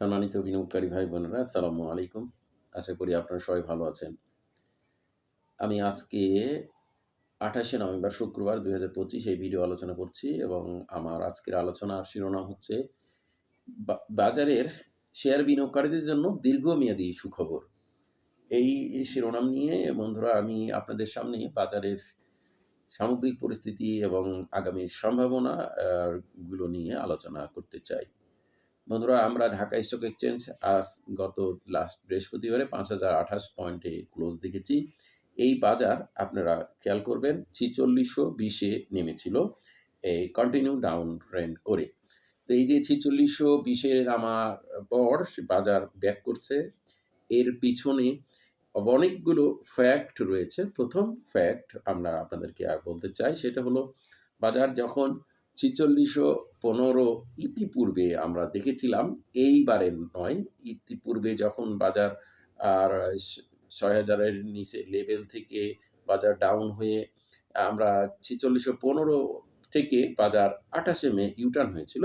সম্মানিত বিনিয়োগকারী ভাই বোনেরা, আসসালামু আলাইকুম। আশা করি আপনারা সবাই ভালো আছেন। আমি আজকে আঠাশে নভেম্বর, শুক্রবার দুই হাজার পঁচিশ এই ভিডিও আলোচনা করছি এবং আমার আজকের আলোচনার শিরোনাম হচ্ছে বাজারের শেয়ার বিনিয়োগকারীদের জন্য দীর্ঘমেয়াদী সুখবর। এই শিরোনাম নিয়ে বন্ধুরা, আমি আপনাদের সামনে বাজারের সামগ্রিক পরিস্থিতি এবং আগামী সম্ভাবনা গুলো নিয়ে আলোচনা করতে চাই। বন্ধুরা, আমরা ঢাকা স্টক এক্সচেঞ্জ আজ গত লাস্ট বৃহস্পতিবারে পাঁচ হাজার আঠাশ পয়েন্টে ক্লোজ দেখেছি। এই বাজার আপনারা খেয়াল করবেন, ছিচল্লিশশো বিশে নেমেছিল এই কন্টিনিউ ডাউন ট্রেন্ড করে। তো এই যে ছিচল্লিশশো বিশে নামার পর বাজার ব্যাক করছে, এর পিছনে অনেকগুলো ফ্যাক্ট রয়েছে। প্রথম ফ্যাক্ট আমরা আপনাদেরকে আর বলতে চাই, সেটা হলো বাজার যখন ছিচল্লিশশো পনেরো ইতিপূর্বে আমরা দেখেছিলাম এইবারে নয়, ইতিপূর্বে যখন বাজার আর ছয় হাজারের নিচে লেভেল থেকে বাজার ডাউন হয়ে আমরা ছিচল্লিশশো পনেরো থেকে বাজার আঠাশে মে ইউটার্ন হয়েছিল,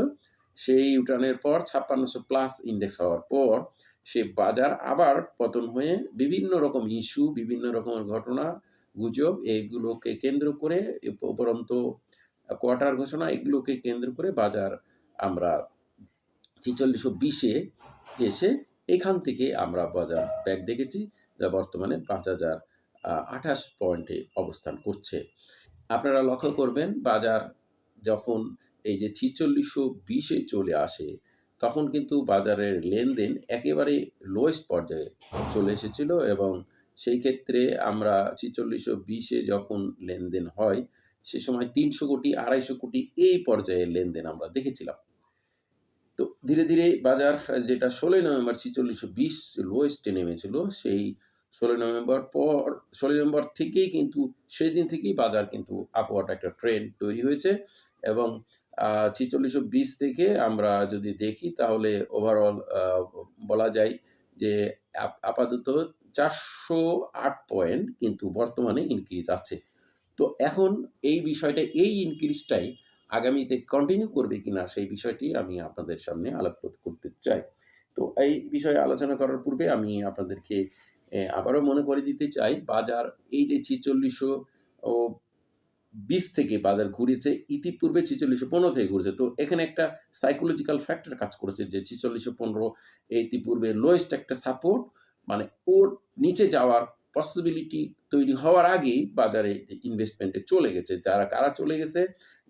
সেই ইউটার্নের পর ছাপ্পান্নশো প্লাস ইন্ডেক্স হওয়ার পর সে বাজার আবার পতন হয়ে বিভিন্ন রকম ইস্যু বিভিন্ন রকমের ঘটনা, গুজব, এগুলোকে কেন্দ্র করে উপ- উপরন্তু কোয়ার্টার ঘোষণা এগুলোকে কেন্দ্র করে বাজার আমরা ছিচল্লিশশো বিশে এসে এখান থেকে আমরা বাজার ব্যাগ দেখেছি, যা বর্তমানে পাঁচ হাজার আঠাশ পয়েন্টে অবস্থান করছে। আপনারা লক্ষ্য করবেন, বাজার যখন এই যে ছিচল্লিশশো বিশে চলে আসে, তখন কিন্তু বাজারের লেনদেন একেবারে লোয়েস্ট পর্যায়ে চলে এসেছিল এবং সেই ক্ষেত্রে আমরা ছিচল্লিশশো বিশে যখন লেনদেন হয় সে সময় তিনশো কোটি, আড়াইশো কোটি এই পর্যায়ে লেনদেন আমরা দেখেছিলাম। তো ধীরে ধীরে বাজার যেটা ষোলোই নভেম্বর ছিচল্লিশশো বিশ লোয়েস্টে নেমেছিল, সেই ষোলোই নভেম্বর পর, ষোলোই নভেম্বর থেকেই কিন্তু সেই দিন থেকেই বাজার কিন্তু আপওয়ার্ড একটা ট্রেন্ড তৈরি হয়েছে এবং ছিচল্লিশশো বিশ থেকে আমরা যদি দেখি তাহলে ওভারঅল বলা যায় যে আপাতত চারশো আট পয়েন্ট কিন্তু বর্তমানে ইনক্রিজ আছে। তো এখন এই বিষয়টা, এই ইনক্রিজটাই আগামীতে কন্টিনিউ করবে কিনা সেই বিষয়টি আমি আপনাদের সামনে কর- করতে চাই। তো এই বিষয়ে আলোচনা করার পূর্বে আমি আপনাদেরকে আবারও মনে করে দিতে চাই, বাজার এই যে ছিচল্লিশশো ও বিশ থেকে বাজার ঘুরেছে, ইতিপূর্বে ছিচল্লিশশো পনেরো থেকে ঘুরেছে। তো এখানে একটা সাইকোলজিক্যাল ফ্যাক্টর কাজ করেছে যে ছিচল্লিশশো পনেরো ইতিপূর্বে লোয়েস্ট একটা সাপোর্ট মানে ওর নিচে যাওয়ার পসিবিলিটি তৈরি হওয়ার আগেই বাজারে ইনভেস্টমেন্টে চলে গেছে। যারা, কারা চলে গেছে?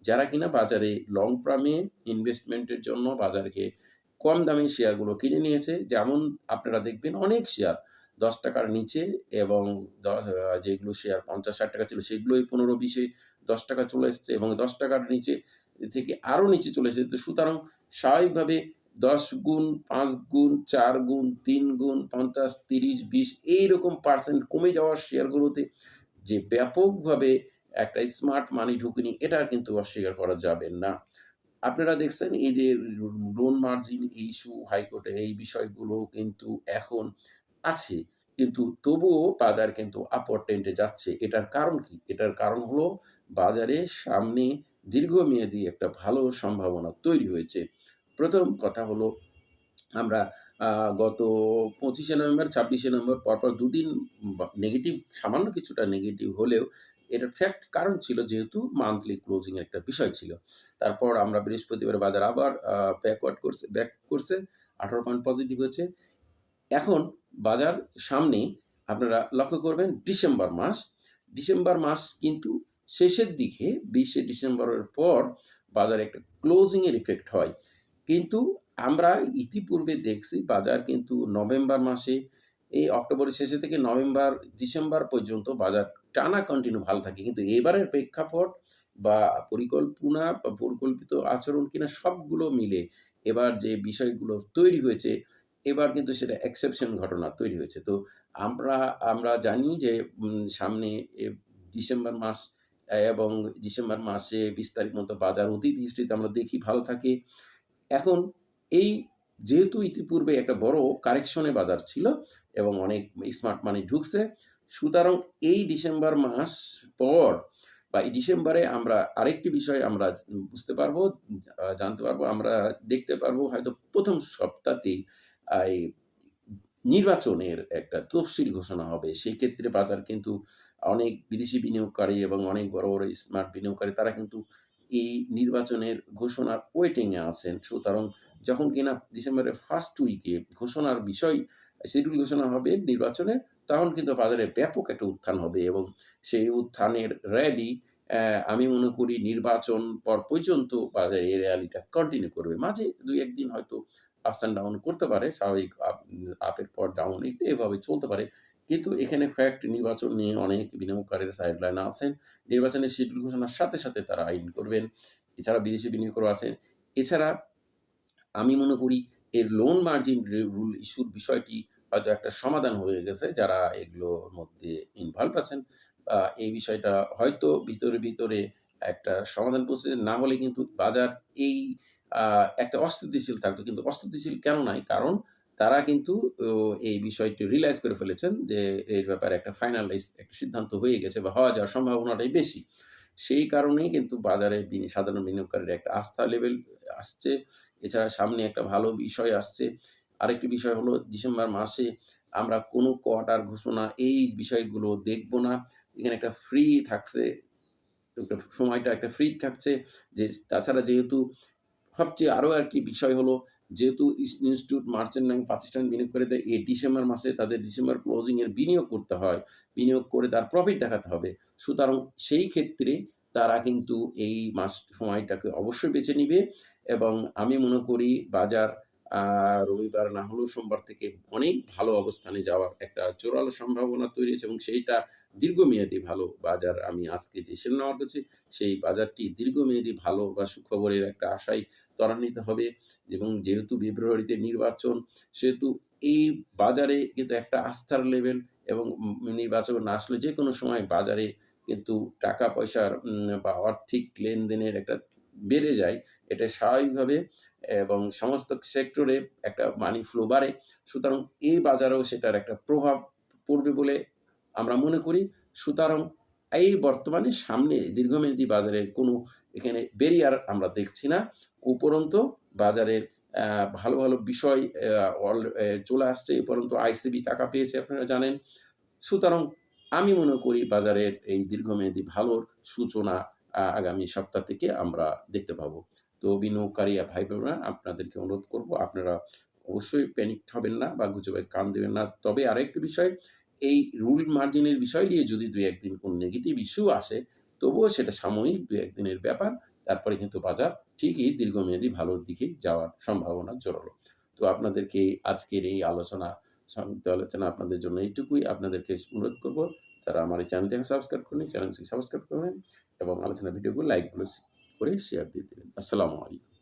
যারা কিনা বাজারে লং টার্মে ইনভেস্টমেন্টের জন্য বাজারকে কম দামি শেয়ারগুলো কিনে নিয়েছে। যেমন আপনারা দেখবেন অনেক শেয়ার দশ টাকার নিচে এবং যেগুলো শেয়ার পঞ্চাশ, ষাট টাকা ছিল, সেগুলোই পনেরো, বিশে দশ টাকা চলে এসছে এবং দশ টাকার নিচে থেকে আরও নিচে চলে এসেছে। তো সুতরাং স্বাভাবিকভাবে দশ গুণ, পাঁচ গুণ, চার গুণ, তিন গুণ, পঞ্চাশ, তিরিশ, বিশ, এইরকম পার্সেন্ট কমে যাওয়ার শেয়ারগুলোতে যে ব্যাপকভাবে একটা স্মার্ট মানি ঢুকেনি, এটা কিন্তু অস্বীকার করা যাবে না। আপনারা দেখছেন এই যে লোন মার্জিন ইস্যু হাইকোর্টে এই বিষয়গুলো কিন্তু এখন আছে, কিন্তু তবুও বাজার কিন্তু আপর টেন্টে যাচ্ছে। এটার কারণ কি? এটার কারণ হলো বাজারে সামনে দীর্ঘমেয়াদী একটা ভালো সম্ভাবনা তৈরি হয়েছে। প্রথম কথা হলো, আমরা গত পঁচিশে নভেম্বর, ছাব্বিশে নভেম্বর পরপর দুদিন নেগেটিভ সামান্য কিছুটা নেগেটিভ হলেও এটার ফ্যাক্ট কারণ ছিল যেহেতু মান্থলি ক্লোজিং একটা বিষয় ছিল। তারপর আমরা বৃহস্পতিবার বাজার আবার ব্যাকওয়ার্ড করছে ব্যাক করছে আঠারো পয়েন্ট পজিটিভ হয়েছে। এখন বাজার সামনে আপনারা লক্ষ্য করবেন ডিসেম্বর মাস ডিসেম্বর মাস কিন্তু শেষের দিকে, বিশে ডিসেম্বরের পর বাজারে একটা ক্লোজিংয়ের ইফেক্ট হয়। কিন্তু আমরা ইতিপূর্বে দেখছি বাজার কিন্তু নভেম্বর মাসে, এই অক্টোবরের শেষে থেকে নভেম্বর, ডিসেম্বর পর্যন্ত বাজার টানা কন্টিনিউ ভালো থাকে। কিন্তু এবারের প্রেক্ষাপট বা পরিকল্পনা বা পরিকল্পিত আচরণ কিনা সবগুলো মিলে এবার যে বিষয়গুলো তৈরি হয়েছে, এবার কিন্তু সেটা এক্সেপশন ঘটনা তৈরি হয়েছে। তো আমরা আমরা জানি যে সামনে ডিসেম্বর মাস, এবং ডিসেম্বর মাসে বিশ তারিখ মতো বাজার অতীত হিস্ট্রিতে আমরা দেখি ভালো থাকে। এখন এই যেহেতু ইতিপূর্বে একটা বড় কারেকশনে বাজার ছিল এবং অনেক স্মার্ট মানি ঢুকছে সুতরাং এই ডিসেম্বর মাস পর বা এই ডিসেম্বরে আমরা আরেকটি বিষয় আমরা বুঝতে পারব জানতে পারব আমরা দেখতে পারব হয়তো প্রথম সপ্তাহতেই নির্বাচনের একটা তফসিল ঘোষণা হবে। সেই ক্ষেত্রে বাজার কিন্তু অনেক বিদেশি বিনিয়োগকারী এবং অনেক বড়, বড় স্মার্ট বিনিয়োগকারী তারা কিন্তু এই নির্বাচনের ঘোষণার ওয়েটিং এ আছেন। সুতরাং যখন কিনা ডিসেম্বরের ফার্স্ট উইকে ঘোষণার বিষয় শিডিউল ঘোষণা হবে নির্বাচনের, তখন কিন্তু বাজারে ব্যাপক একটা উত্থান হবে এবং সেই উত্থানের র‍্যালি আমি মনে করি নির্বাচন পর পর্যন্ত বাজারে এই র‍্যালিটা কন্টিনিউ করবে। মাঝে ২-১ হয়তো আপস অ্যান্ড ডাউন করতে পারে। স্বাভাবিক আপ আপের পর ডাউন এভাবে চলতে পারে। কিন্তু এখানে ফ্যাক্ট নির্বাচন নিয়ে অনেক বিনিয়োগকারীরা সাইডলাইনে আছেন। নির্বাচনের শিডিউল ঘোষণার সাথে, সাথে তারা আইন করবেন। এছাড়া বিদেশি বিনিয়োগকারীও আছেন। এছাড়া আমি মনে করি এর লোন মার্জিন রুল ইস্যুর বিষয়টি হয়তো একটা সমাধান হয়ে গেছে। যারা এগুলোর মধ্যে ইনভলভ আছেন এই বিষয়টা হয়তো ভিতরে, ভিতরে একটা সমাধান প্রসেস না হলে কিন্তু বাজার এই একটা অস্থিতিশীল থাকতো। কিন্তু অস্থিতিশীল কেন নাই? কারণ তারা কিন্তু এই বিষয়টি রিয়ালাইজ করে ফেলেছেন যে এর ব্যাপারে একটা ফাইনালাইজ একটা সিদ্ধান্ত হয়ে গেছে বা হওয়া যাওয়ার সম্ভাবনাটাই বেশি। সেই কারণেই কিন্তু বাজারে সাধারণ বিনিয়োগকারীর একটা আস্থা লেভেল আসছে। এছাড়া সামনে একটা ভালো বিষয় আসছে। আরেকটি বিষয় হলো ডিসেম্বর মাসে আমরা কোনো কোয়ার্টার ঘোষণা এই বিষয়গুলো দেখব না। এখানে একটা ফ্রি থাকছে। একটা সময়টা একটা ফ্রি থাকছে। যে তাছাড়া যেহেতু সবচেয়ে আরও একটি বিষয় হলো যেহেতু ইস ইনস্টিটিউট মার্চেন্ট ব্যাংক করে দেয়, এই ডিসেম্বর মাসে তাদের ডিসেম্বর ক্লোজিংয়ের বিনিয়োগ করতে হয়। বিনিয়োগ করে তার প্রফিট দেখাতে হবে। সুতরাং সেই ক্ষেত্রে তারা কিন্তু এই মাস সময়টাকে অবশ্যই বেছে নিবে এবং আমি মনে করি বাজার রবিবার না হলেও সোমবার থেকে অনেক ভালো অবস্থানে যাওয়ার একটা জোরালো সম্ভাবনা তৈরি হয়েছে এবং সেইটা দীর্ঘমেয়াদী ভালো বাজার আমি আজকে যে সিগন্যাল করছি, সেই বাজারটি দীর্ঘমেয়াদী ভালো বা সুখবরের একটা আশায় ত্বরান্বিত হবে এবং যেহেতু ফেব্রুয়ারিতে নির্বাচন, সেহেতু এই বাজারে কিন্তু একটা আস্থার লেভেল এবং নির্বাচন আসলে যেকোনো সময় বাজারে কিন্তু টাকা-পয়সার বা আর্থিক লেনদেনের একটা বেড়ে যায়। এটা স্বাভাবিকভাবে এবং সমস্ত সেক্টরে একটা মানি ফ্লো বাড়ে। সুতরাং এই বাজারেও সেটার একটা প্রভাব পড়বে বলে আমরা মনে করি। সুতরাং এই বর্তমানে সামনে দীর্ঘমেয়াদী বাজারের কোনো এখানে বেরিয়ার আমরা দেখছি না। উপরন্তু বাজারের ভালো, ভালো বিষয় অল চলে আসছে। উপরন্তু আইসিবি টাকা পেয়েছে আপনারা জানেন। সুতরাং আমি মনে করি বাজারের এই দীর্ঘমেয়াদী ভালোর সূচনা আগামী সপ্তাহ থেকে আমরা দেখতে পাবো। তো বিনিয়োগকারী ভাই-বোনেরা আপনাদেরকে অনুরোধ করব আপনারা অবশ্যই প্যানিকড হবেন না বা গুজবে কান দেবেন না। তবে আরেকটি বিষয় এই রুল মার্জিনের বিষয় নিয়ে যদি ২-১ দিন কোনো নেগেটিভ ইস্যু আসে, তবুও সেটা সাময়িক দু একদিনের ব্যাপার। তারপরে কিন্তু বাজার ঠিকই দীর্ঘমেয়াদী ভালোর দিকে যাওয়ার সম্ভাবনা জোরালো। তো আপনাদেরকে আজকের এই আলোচনা সংক্ষিপ্ত আলোচনা আপনাদের জন্য এইটুকুই। আপনাদেরকে অনুরোধ করব যারা আমার এই চ্যানেলটাকে সাবস্ক্রাইব করেনি, চ্যানেলটি সাবস্ক্রাইব করবেন এবং আলোচনা ভিডিওগুলো লাইকগুলো করে শেয়ার দিয়ে দিবেন। আসসালামু আলাইকুম।